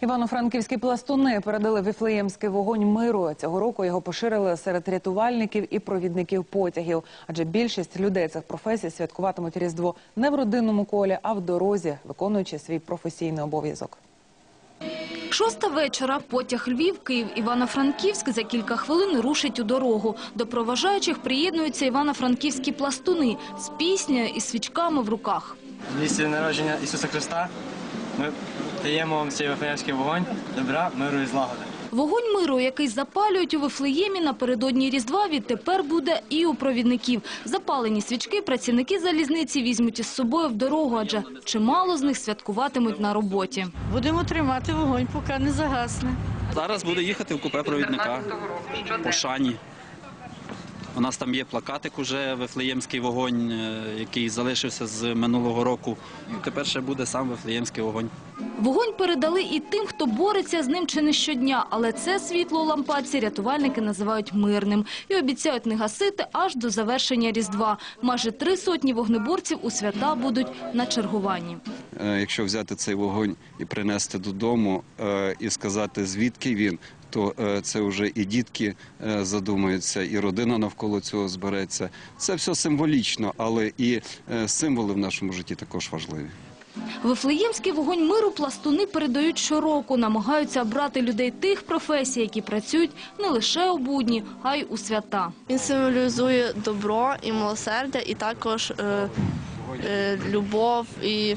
Івано-Франківські пластуни передали віфлеємський вогонь миру. Цього року його поширили серед рятувальників і провідників потягів. Адже більшість людей цих професій святкуватимуть Різдво не в родинному колі, а в дорозі, виконуючи свій професійний обов'язок. Шоста вечора. Потяг Львів, Київ, Івано-Франківськ за кілька хвилин рушить у дорогу. До проважаючих приєднуються івано-франківські пластуни з піснею і свічками в руках. В місці народження Ісуса Христа ми даємо вам цей вифлеємський вогонь добра, миру і злагоди. Вогонь миру, який запалюють у Вифлеємі напередодні Різдва, відтепер буде і у провідників. Запалені свічки працівники залізниці візьмуть із собою в дорогу, адже чимало з них святкуватимуть на роботі. Будемо тримати вогонь, поки не загасне. Зараз буде їхати в купе провідника по Шані. У нас там є плакатик уже Вифлеємський вогонь, е, який залишився з минулого року. Тепер ще буде сам Вифлеємський вогонь. Вогонь передали і тим, хто бореться з ним чи не щодня, але це світло у лампадці рятувальники називають мирним і обіцяють не гасити аж до завершення Різдва. Майже три сотні вогнеборців у свята будуть на чергуванні. Е, Якщо взяти цей вогонь і принести додому е, і сказати звідки він, то е, це вже і дітки е, задумаються, і родина навколо цього збереться. Це все символічно, але і е, символи в нашому житті також важливі. Вифлеємський вогонь миру пластуни передають щороку, намагаються брати людей тих професій, які працюють не лише у будні, а й у свята. Він символізує добро і милосердя, і також е, любов і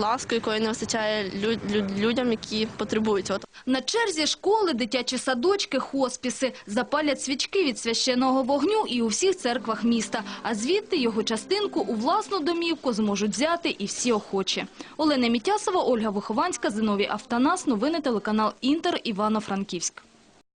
ласку, якої не вистачає лю- лю- людям, які потребують. На черзі школи, дитячі садочки, хоспіси запалять свічки від священного вогню і у всіх церквах міста. А звідти його частинку у власну домівку зможуть взяти і всі охочі. Олена Мітясова, Ольга Вихованська, Зиновій Автонас. Новини телеканал Інтер, Івано-Франківськ.